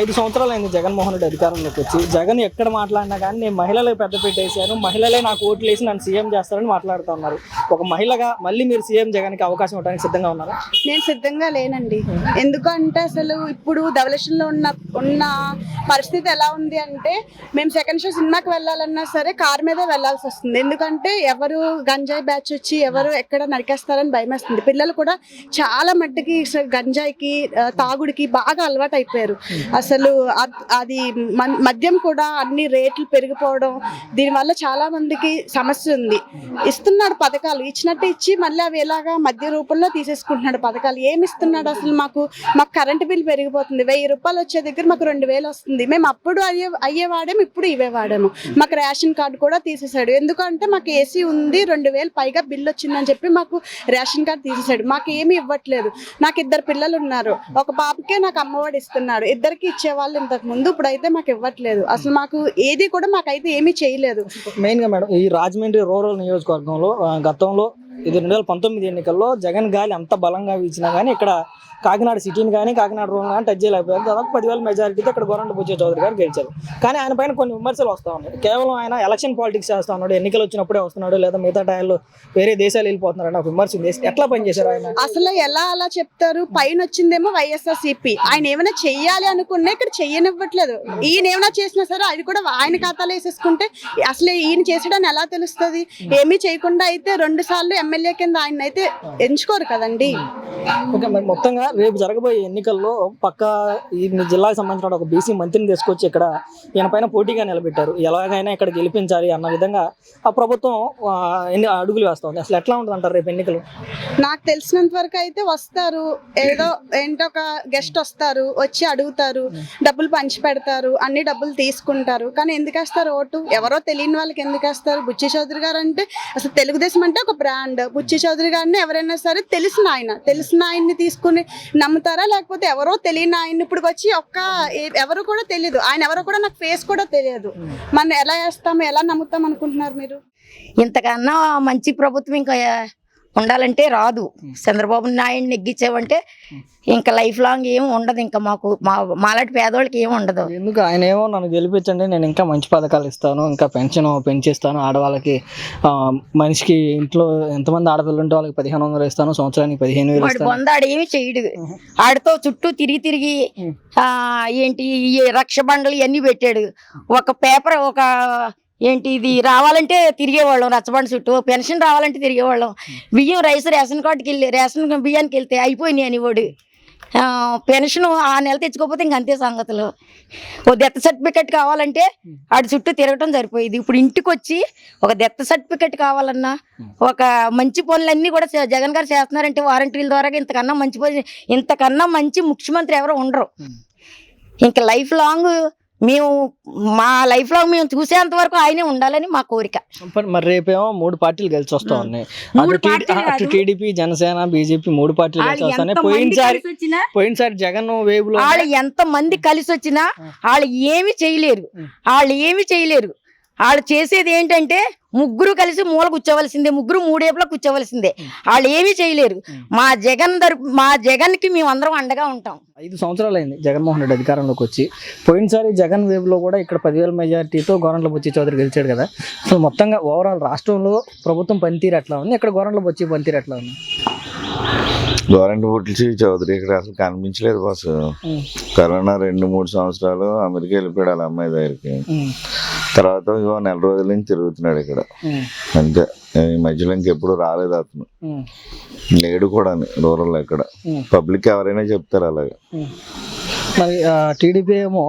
ఐదు సంవత్సరాలు అయింది జగన్మోహన్ రెడ్డి అధికారంలోకి వచ్చి. జగన్ ఎక్కడ మాట్లాడినా కానీ నేను మహిళలకు పెద్ద పెట్టేశాను మహిళలే నాకు ఓట్లు వేసి నన్ను సీఎం చేస్తారని మాట్లాడుతూ ఉన్నారు. ఒక మహిళగా మళ్ళీ మీరు సీఎం జగన్కి అవకాశం ఇవ్వడానికి సిద్ధంగా ఉన్నారా? నేను సిద్ధంగా లేనండి. ఎందుకంటే అసలు ఇప్పుడు ధవలక్షన్లో ఉన్న ఉన్న పరిస్థితి ఎలా ఉంది అంటే మేము సెకండ్ షో సినిమాకి వెళ్ళాలన్నా సరే కార్ మీదే వెళ్ళాల్సి వస్తుంది. ఎందుకంటే ఎవరు గంజాయి బ్యాచ్ వచ్చి ఎవరు ఎక్కడ నరికేస్తారని భయం వేస్తుంది. పిల్లలు కూడా చాలా మట్టుకి గంజాయికి తాగుడికి బాగా అలవాటు అయిపోయారు. అసలు అది మన్- మద్యం కూడా అన్ని రేట్లు పెరిగిపోవడం దీనివల్ల చాలా మందికి సమస్య ఉంది. ఇస్తున్నాడు పథకాలు ఇచ్చినట్టు ఇచ్చి మళ్ళీ అవి ఎలాగా మధ్య రూపంలో తీసేసుకుంటున్నాడు పథకాలు? ఏమి ఇస్తున్నాడు అసలు మాకు? మాకు కరెంట్ బిల్ పెరిగిపోతుంది. వెయ్యి రూపాయలు వచ్చే దగ్గర మాకు రెండు వేలు వస్తుంది. మేము అప్పుడు అయ్యే అయ్యే వాడాము ఇప్పుడు ఇవే వాడాము. మాకు రేషన్ కార్డు కూడా తీసేసాడు ఎందుకంటే మాకు ఏసీ ఉంది రెండు వేలు పైగా బిల్ వచ్చిందని చెప్పి మాకు రేషన్ కార్డు తీసేసాడు మాకు ఏమి ఇవ్వట్లేదు. నాకు ఇద్దరు పిల్లలు ఉన్నారు. ఒక పాపకే నాకు అమ్మఒడి ఇస్తున్నాడు. ఇద్దరికి ఇచ్చేవాళ్ళు ఇంతకు ముందు ఇప్పుడైతే మాకు ఇవ్వట్లేదు. అసలు మాకు ఏది కూడా మాకైతే ఏమీ చేయలేదు. మెయిన్గా మేడం ఈ రాజమండ్రి రూరల్ నియోజకవర్గంలో ఆ, గతంలో ఇది రెండు వేల పంతొమ్మిది ఎన్నికల్లో జగన్ గాలి అంత బలంగా వీచినా కానీ ఇక్కడ కాకినాడ సిటీని కానీ కాకినాడ రూరల్ కానీ టచ్ చేయలేకపోయారు. దాదాపు పదివేల మెజారిటీతో ఇక్కడ గోరంట బుజ్జ చౌదరి గారు గెలిచారు. కానీ ఆయన పైన కొన్ని విమర్శలు వస్తూ ఉన్నాయి. కేవలం ఆయన ఎలక్షన్ పాలిటిక్స్ చేస్తా ఉన్నాడు ఎన్నికలు వచ్చినప్పుడే వస్తున్నాడు లేదా మిగతా టైంలో వేరే దేశాలు వెళ్ళిపోతున్నారు అని ఒక విమర్శ ఎట్లా పనిచేశారు ఆయన? అసలు ఎలా అలా చెప్తారు? పైన వచ్చిందేమో వైఎస్ఆర్ సిపి ఆయన ఏమైనా చెయ్యాలి అనుకున్నా ఇక్కడ చెయ్యనివ్వట్లేదు. ఈయన ఏమైనా చేసినా సరే అది కూడా ఆయన ఖాతాలో వేసేసుకుంటే అసలు ఈయన చేసాడని ఎలా తెలుస్తుంది? ఏమీ చేయకుండా అయితే రెండు సార్లు ఎమ్మెల్యే కింద ఆయన అయితే ఎంచుకోరు కదండి. ఓకే మరి మొత్తంగా రేపు జరగబోయే ఎన్నికల్లో పక్క ఈ జిల్లాకు సంబంధించిన ఒక బీసీ మంత్రిని తీసుకొచ్చి ఇక్కడ ఈయన పైన పోటీగా నిలబెట్టారు. ఎలాగైనా ఇక్కడ గెలిపించాలి అన్న విధంగా ఆ ప్రభుత్వం ఎన్ని అడుగులు వేస్తుంది అసలు ఎట్లా ఉంటుంది అంటారు రేపు ఎన్నికలు? నాకు తెలిసినంత వరకు అయితే వస్తారు. ఏదో ఏంటో ఒక గెస్ట్ వస్తారు వచ్చి అడుగుతారు డబ్బులు పంచి పెడతారు అన్ని డబ్బులు తీసుకుంటారు. కానీ ఎందుకు వేస్తారు ఓటు? ఎవరో తెలియని వాళ్ళకి ఎందుకు వేస్తారు? బుచ్చి చౌదరి గారు అంటే అసలు తెలుగుదేశం అంటే ఒక బ్రాండ్. బుచ్చి చౌదరి గారిని ఎవరైనా సరే తెలిసిన ఆయన తెలిసిన ఆయన్ని తీసుకుని నమ్ముతారా? లేకపోతే ఎవరో తెలియని ఆయన ఇప్పుడు వచ్చి ఒక్క ఎవరు కూడా తెలియదు ఆయన ఎవరో కూడా నాకు ఫేస్ కూడా తెలియదు. మనం ఎలా వేస్తాము ఎలా నమ్ముతాం అనుకుంటున్నారు మీరు? ఇంతకన్నా మంచి ప్రభుత్వం ఇంకా ఉండాలంటే రాదు. చంద్రబాబు నాయుడు నెగ్గించావంటే ఇంకా లైఫ్ లాంగ్ ఏం ఉండదు. ఇంకా మాకు మా మాలాంటి పేదవాళ్ళకి ఏం ఉండదు. ఎందుకు? ఆయన ఏమో నన్ను గెలిపించండి నేను ఇంకా మంచి పథకాలు ఇస్తాను ఇంకా పెన్షన్ పెంచిస్తాను ఆడవాళ్ళకి మనిషికి ఇంట్లో ఎంతమంది ఆడపిల్లలు ఉంటే వాళ్ళకి పదిహేను వందలు ఇస్తాను సంవత్సరానికి పదిహేను వేలు వాడు ఏమి చేయడు. ఆడితో చుట్టూ తిరిగి తిరిగి ఏంటి రక్ష బండలు ఇవన్నీ పెట్టాడు. ఒక పేపర్ ఒక ఏంటి ఇది రావాలంటే తిరిగేవాళ్ళం రచ్చబండ చుట్టూ. పెన్షన్ రావాలంటే తిరిగేవాళ్ళం. బియ్యం రైస్ రేషన్ కార్డుకి వెళ్ళి రేషన్ బియ్యానికి వెళ్తే అయిపోయినాయి అని వాడు. పెన్షన్ ఆ నెల తెచ్చుకోకపోతే ఇంక అంతే సంగతులు. ఓ డెత్ సర్టిఫికెట్ కావాలంటే ఆడి చుట్టూ తిరగటం సరిపోయేది. ఇప్పుడు ఇంటికి వచ్చి ఒక డెత్ సర్టిఫికెట్ కావాలన్నా ఒక మంచి పనులన్నీ కూడా జగన్ గారు చేస్తున్నారంటే వారంటీల ద్వారా ఇంతకన్నా మంచి పని ఇంతకన్నా మంచి ముఖ్యమంత్రి ఎవరు ఉండరు. ఇంకా లైఫ్ లాంగ్ మేము మా లైఫ్ లాంగ్ మేము చూసేంత వరకు ఆయనే ఉండాలని మా కోరిక. మరి- రేపేమో మూడు పార్టీలు గెలిచి వస్తా ఉన్నాయి. అటు. టీడీపీ జనసేన బీజేపీ మూడు పార్టీలు కలిసి వస్తాయి పోయినసారి కలిసి పోయినసారి జగన్ వేవ్లో వాళ్ళు ఎంత మంది కలిసి వచ్చినా వాళ్ళు ఏమి చేయలేరు. వాళ్ళు ఏమి చేయలేరు. వాళ్ళు చేసేది ఏంటంటే ముగ్గురు కలిసి మూల కూర్చోవలసిందే ముగ్గురు మూడేపులో కూర్చోవలసిందే. వాళ్ళు ఏమీ చేయలేరు. మా జగన్ తరపు మా జగన్కి మేము అందరం అండగా ఉంటాం. ఐదు సంవత్సరాలు అయింది జగన్మోహన్ రెడ్డి అధికారంలోకి వచ్చి. పోయినసారి జగన్ వేవ్లో కూడా ఇక్కడ పదివేల మెజారిటీతో గోరంట్ల బొచ్చి చౌదరి గెలిచాడు కదా. అసలు మొత్తంగా ఓవరాల్ రాష్ట్రంలో ప్రభుత్వం పనితీరు ఎట్లా ఉంది? ఇక్కడ గోరంట్ల బొచ్చి పనితీరు ఎట్లా ఉంది? గవర్నమెంట్ పుట్టించి చౌదరి ఇక్కడ అసలు కనిపించలేదు బాస్ కరోనా రెండు మూడు సంవత్సరాలు అమెరికా వెళ్ళిపోయాడు వాళ్ళ అమ్మాయి దగ్గరికి. తర్వాత ఇగో నెల రోజుల నుంచి తిరుగుతున్నాడు ఇక్కడ. అంతే ఈ మధ్యలో ఇంకెప్పుడు రాలేదు అతను. లేడు కూడా రూరల్ ఇక్కడ. పబ్లిక్ ఎవరైనా చెప్తారు అలాగే. మరి టీడీపీ ఏమో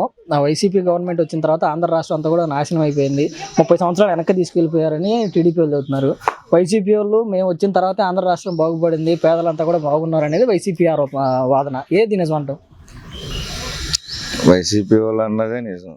వైసీపీ గవర్నమెంట్ వచ్చిన తర్వాత ఆంధ్ర రాష్ట్రం అంతా కూడా నాశనం అయిపోయింది. ముప్పై సంవత్సరాలు వెనక్కి తీసుకెళ్ళిపోయారని టీడీపీ వాళ్ళు చెబుతున్నారు. వైసీపీ వాళ్ళు మేము వచ్చిన తర్వాత ఆంధ్ర రాష్ట్రం బాగుపడింది పేదలంతా కూడా బాగున్నారు అనేది వైసీపీ ఆరోప వాదన. ఏది నిజం అంటావు? వైసీపీ వాళ్ళు అన్నదే నిజం.